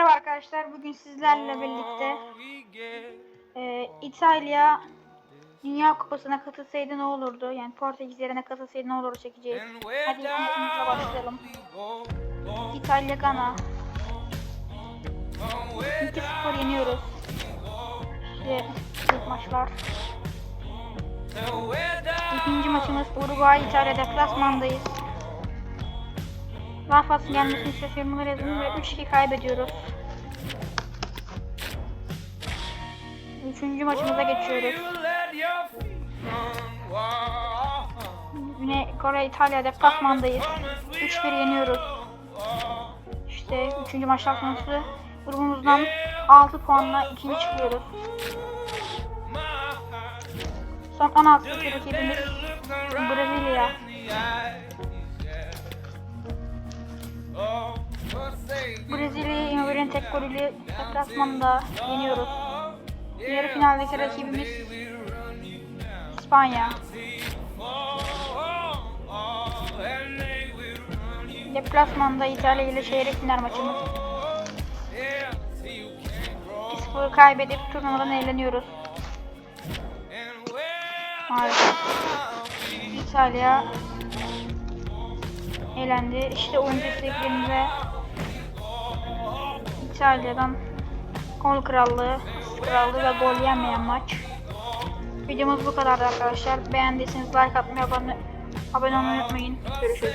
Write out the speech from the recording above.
Merhaba arkadaşlar. Bugün sizlerle birlikte e, İtalya Dünya Kupası'na katılsaydı ne olurdu? Yani Portekiz yerine katılsaydı ne olurdu çekeceğiz. Hadi maçımıza başlayalım. İtalya Gana. 2-0 yeniyoruz. İşte ilk maçlar. İkinci maçımız Uruguay İtalya deplasmandayız. Daha fazla gelmesini şaşırmalar yazın ve 3-2 kaybediyoruz. Üçüncü maçımıza geçiyoruz. Güney Kore İtalya deplasmandayız. 3-1 yeniyoruz. İşte üçüncü maçlar sonucu grubumuzdan 6 puanla ikinci çıkıyoruz. Son 16 rakibimiz Immobile'nin tek golüyle deplasmanda yeniyoruz. Yarı finaldeki rakibimiz İspanya. Deplasmanda İtalya ile çeyrek final maçımız. 2-0 kaybedip turnuvadan eğleniyoruz. Maalesef. İtalya eğlendi. İşte oyuncu isteklerimize İtalya'dan gol krallığı, krallığı ve gol yemeyen maç. Videomuz bu kadar arkadaşlar. Beğendiyseniz like atmayı, abone, abone olmayı unutmayın. Görüşürüz.